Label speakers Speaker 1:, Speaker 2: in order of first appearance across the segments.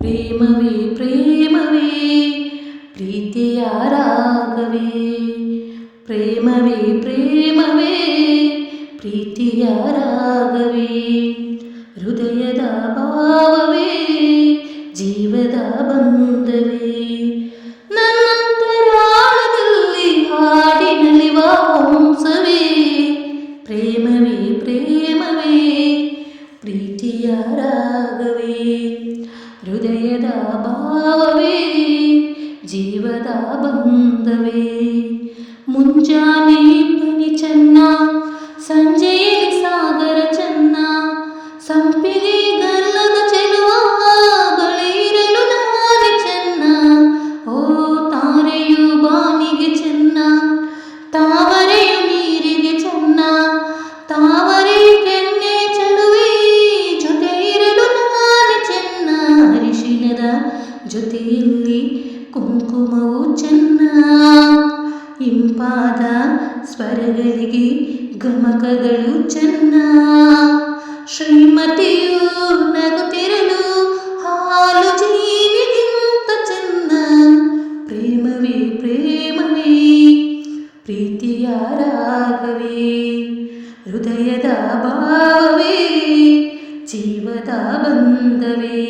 Speaker 1: ಪ್ರೇಮವೇ ಪ್ರೇಮವೇ ಪ್ರೀತಿಯ ರಾಗವೇ ಪ್ರೇಮವೇ ಪ್ರೇಮವೇ ಪ್ರೀತಿಯ ರಾಗವೇ ಹೃದಯದ ಭಾವವೇ ಜೀವದ ಬಂಧವೇ ನನ್ನಂತರಾಳದಲ್ಲಿ ಹಾಡಿನಲಿವ ಹಂಸವೇ ಪ್ರೇಮವೇ ಪ್ರೇಮವೇ ಪ್ರೀತಿಯ ರಾಗವೇ ಹೃದಯದ ಭಾವವೇ ಜೊತೆಯಲ್ಲಿ ಕುಂಕುಮವು ಚೆನ್ನ ಇಂಪಾದ ಸ್ವರಗಳಿಗೆ ಗಮಕಗಳು ಚೆನ್ನ. ಶ್ರೀಮತಿಯು ನಗುತ್ತಿರಲು ಹಾಲು ಜೀವಿಗಿಂತ ಚೆನ್ನ. ಪ್ರೇಮವೇ ಪ್ರೇಮವೇ, ಪ್ರೀತಿಯ ರಾಗವೇ, ಹೃದಯದ ಭಾವವೇ, ಜೀವದ ಬಂಧವೇ.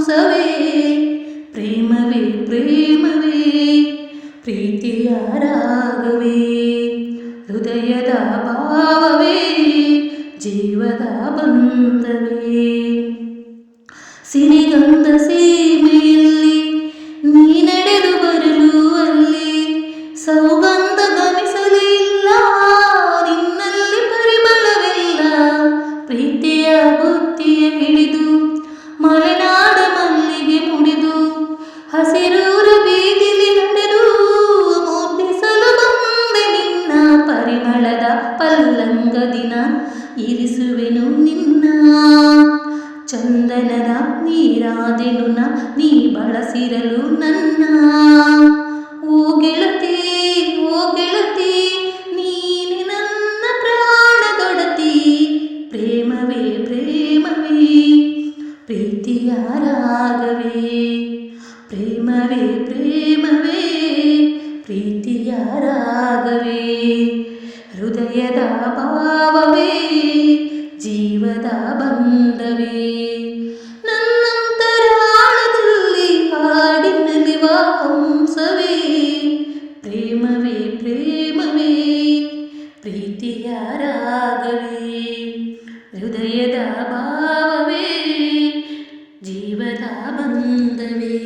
Speaker 1: ಹಂಸವೇ ಪ್ರೇಮವೇ ಪ್ರೇಮವೇ ಪ್ರೀತಿಯ ರಾಗವೇ ಹೃದಯದ ಭಾವವೇ ಜೀವದ ಬಂಧವೇ. ಸಿರಿಗಂಧ ಸೀಮೆಯಲ್ಲಿ ಇರಿಸುವೆನು ನಿನ್ನ. ಚಂದನದ ನೀರಾದೆನು ನ ಬಳಸಿರಲು ನನ್ನ. ಓ ಗೆಳತಿ ಓ ಗೆಳತಿ, ನೀನೆ ನನ್ನ ಪ್ರಾಣದೊಡತಿ ಪ್ರೇಮವೇ ಪ್ರೇಮವೇ, ಪ್ರೀತಿಯ ಪ್ರೇಮವೇ ಪ್ರೇಮವೇ, ಪ್ರೀತಿಯ ಹೃದಯದ ಭಾವವೇ പ്രഭാവമേ ജീവതാബന്ധമേ